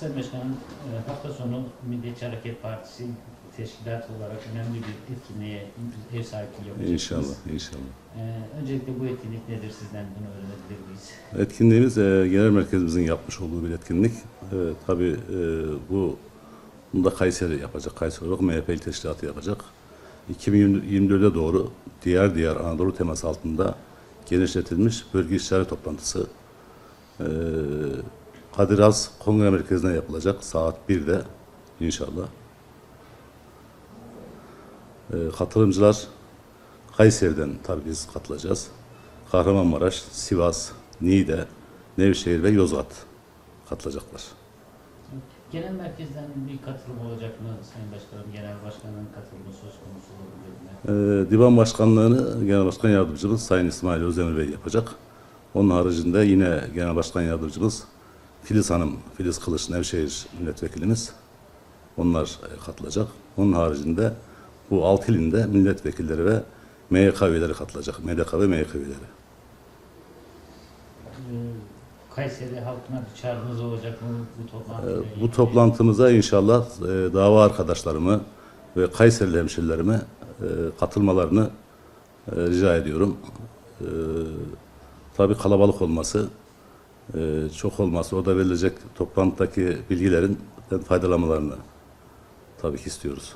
Sayın Başkanım, e, hafta sonu Milliyetçi Hareket Partisi teşkilat olarak önemli bir etkinliğe ev sahipliği yapacaksınız. İnşallah, inşallah. E, öncelikle bu etkinlik nedir sizden bunu öğrenebilir miyiz? Etkinliğimiz e, genel merkezimizin yapmış olduğu bir etkinlik. E, tabii e, bu bunu da Kayseri yapacak. Kayseri olarak MHP il teşkilatı yapacak. 2024'e doğru diğer diğer Anadolu teması altında genişletilmiş bölge istişare toplantısı e, Kadiraz Kongre Merkezi'nde yapılacak saat 1'de inşallah. E, katılımcılar Kayseri'den tabii biz katılacağız. Kahramanmaraş, Sivas, Niğde, Nevşehir ve Yozgat katılacaklar. Genel merkezden bir katılım olacak mı Sayın Başkanım? Genel Başkanın katılımı söz konusu olabilir mi? Ee, Divan Başkanlığı'nı Genel Başkan Yardımcımız Sayın İsmail Özdemir Bey yapacak. Onun haricinde yine Genel Başkan Yardımcımız Filiz Hanım, Filiz Kılıç Nevşehir Milletvekilimiz. Onlar e, katılacak. Onun haricinde bu altı ilinde milletvekilleri ve MYK üyeleri katılacak. MDK ve MYK üyeleri. E, Kayseri halkına bir çağrınız olacak mı bu Ee, toplantıya? Bu toplantımıza inşallah e, dava arkadaşlarımı ve Kayserili hemşerilerime e, katılmalarını e, rica ediyorum. E, Tabii kalabalık olması, çok olması, o da verilecek toplantıdaki bilgilerin faydalanmalarını tabii ki istiyoruz.